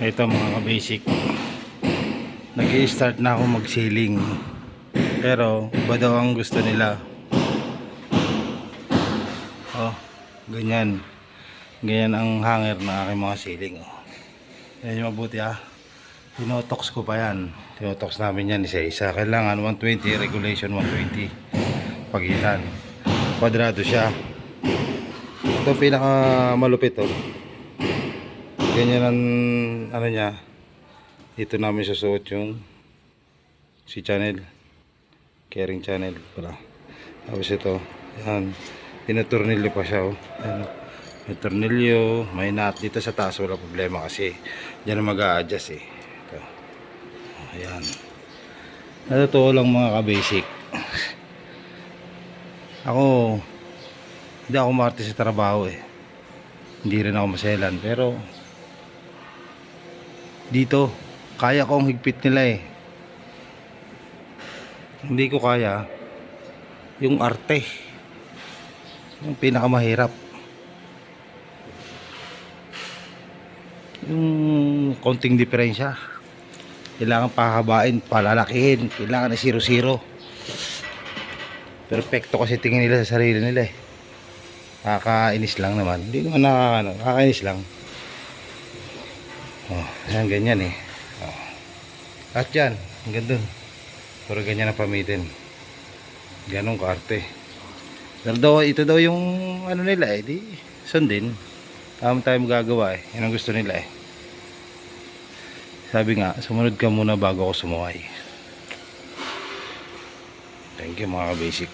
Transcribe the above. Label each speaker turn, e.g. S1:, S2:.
S1: Ito mga ka-basic. nag start na ako mag-sailing. Pero, iba daw ang gusto nila. Oh, ganyan. Ganyan ang hanger ng aking mga ceiling. Oh. Yan yung mabuti ah. Tinotox ko pa yan. Tinotox namin yan isa-isa. Kailangan 120, regulation 120. Pagitan. Kwadrado siya. Ito pinaka malupit oh. Ganyan ang ano niya. Dito namin susuot yung si channel. Caring channel pala. Tapos ito. Yan. Tinuturnilyo pa siya oh. Yan. May tornilyo, may nut dito sa taas wala problema kasi diyan mag a-adjust eh. Ito. Ayan. Natotoo lang mga ka-basic. Ako, hindi ako marte sa trabaho eh. Hindi rin ako maselan. Pero, dito, kaya ko ang higpit nila eh. Hindi ko kaya yung arte. Yung pinakamahirap. Yung konting diferensya. Kailangan pahabain, palalakihin. Kailangan na 0-0. Perfecto kasi tingin nila sa sarili nila eh. Kakainis lang naman. Hindi naman nakakano. Kakainis lang. Oh, yan ganyan eh. Oh. At yan, hanggang dun. Pero ganyan ang pamitin. Ganong kaarte. Pero daw, ito daw yung ano nila eh. Di, sundin. Tama tayo magagawa eh. Yan ang gusto nila eh. Sabi nga, sumunod ka muna bago ako sumuway. Thank you mga basic.